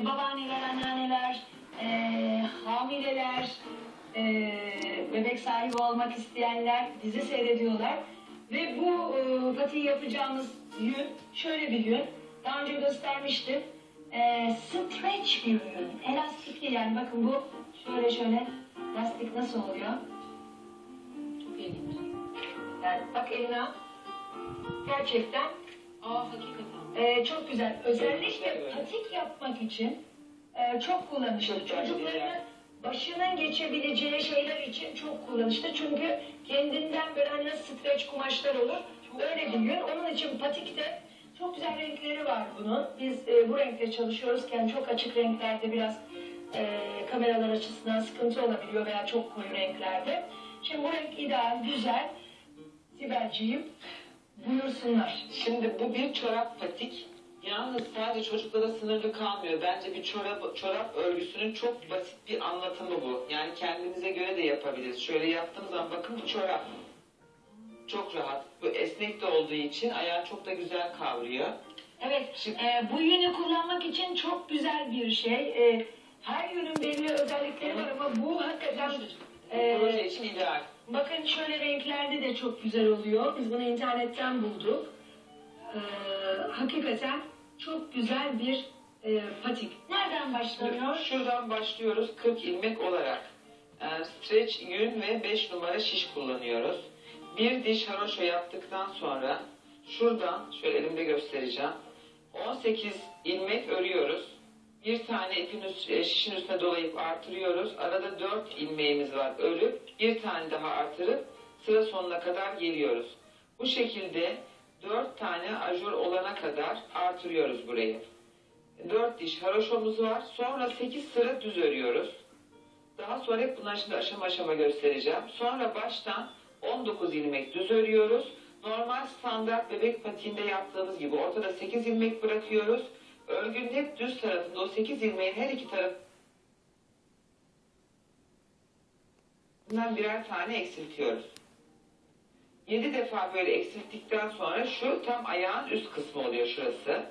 e, babaanneler, anneanneler, e, hamileler, e, bebek sahibi olmak isteyenler dizi seyrediyorlar. Ve bu e, patiği yapacağımız yün şöyle bir yün. Daha önce göstermiştim. E, stretch bir yün. Elastikli yani bakın bu şöyle şöyle lastik nasıl oluyor? Çok ilginç. Yani bak eline. Gerçekten Aa hakikaten. Ee, çok güzel. Özellikle patik yapmak için e, çok kullanışlı. Çocukların başının geçebileceği şeyler için çok kullanışlı. Çünkü kendinden böyle hani streç kumaşlar olur. Öyle bir. Onun için patikte çok güzel renkleri var bunun. Biz e, bu renkte çalışıyoruzken çok açık renklerde biraz e, kameralar açısından sıkıntı olabiliyor veya çok koyu renklerde. Şimdi bu renk ideal, güzel. Sibelciğim buyursunlar. Şimdi bu bir çorap patik. Yalnız sadece çocuklara sınırlı kalmıyor. Bence bir çorap, çorap örgüsünün çok basit bir anlatımı bu. Yani kendimize göre de yapabiliriz. Şöyle yaptığımız zaman bakın bir çorap. Çok rahat. Bu esnek de olduğu için ayağı çok da güzel kavruyor. Evet, Şimdi- e, bu yünü kullanmak için çok güzel bir şey. E, her yünün belli özellikleri var ama bu hakikaten Bu e, proje için ideal. Bakın şöyle renklerde de çok güzel oluyor. Biz bunu internetten bulduk. E, hakikaten çok güzel bir e, patik. Nereden başlanıyor? Şuradan başlıyoruz 40 ilmek olarak. Ee, Stretch yün ve 5 numara şiş kullanıyoruz. Bir diş haroşa yaptıktan sonra şuradan şöyle elimde göstereceğim. 18 ilmek örüyoruz. Bir tane ipin üst, e, şişin üstüne dolayıp artırıyoruz. Arada 4 ilmeğimiz var örüp bir tane daha artırıp sıra sonuna kadar geliyoruz. Bu şekilde 4 tane ajur olana kadar artırıyoruz burayı. 4 diş haroşomuz var. Sonra 8 sıra düz örüyoruz. Daha sonra hep bunları şimdi aşama aşama göstereceğim. Sonra baştan 19 ilmek düz örüyoruz. Normal standart bebek patiğinde yaptığımız gibi ortada 8 ilmek bırakıyoruz. Örgünün hep düz tarafında o 8 ilmeğin her iki tarafından birer tane eksiltiyoruz. 7 defa böyle eksilttikten sonra şu tam ayağın üst kısmı oluyor şurası.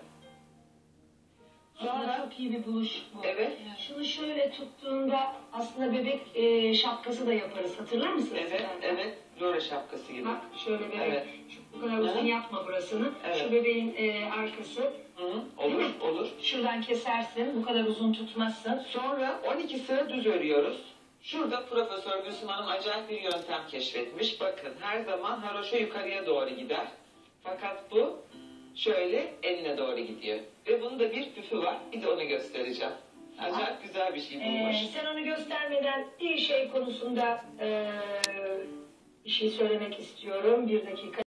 Aslında Sonra çok iyi bir buluş bu. evet Şunu şöyle tuttuğunda aslında bebek e, şapkası da yaparız. Hatırlar mısınız? Evet, evet. Lora şapkası gibi. Bak şöyle bebek. Evet. Şu, bu kadar uzun Hı hı. yapma burasını. Evet. Şu bebeğin e, arkası. Hı hı, olur, mi? olur. Şuradan kesersin. Bu kadar uzun tutmazsın. Sonra 12 sıra düz örüyoruz. Şurada Profesör Gülsüm Hanım acayip bir yöntem keşfetmiş. Bakın her zaman haroşa yukarıya doğru gider. Fakat bu şöyle eline doğru gidiyor. Ve bunun da bir püfü var. Bir de onu göstereceğim. Acayip güzel bir şey bulmuş. Ee, sen onu göstermeden bir şey konusunda e, bir şey söylemek istiyorum. Bir dakika.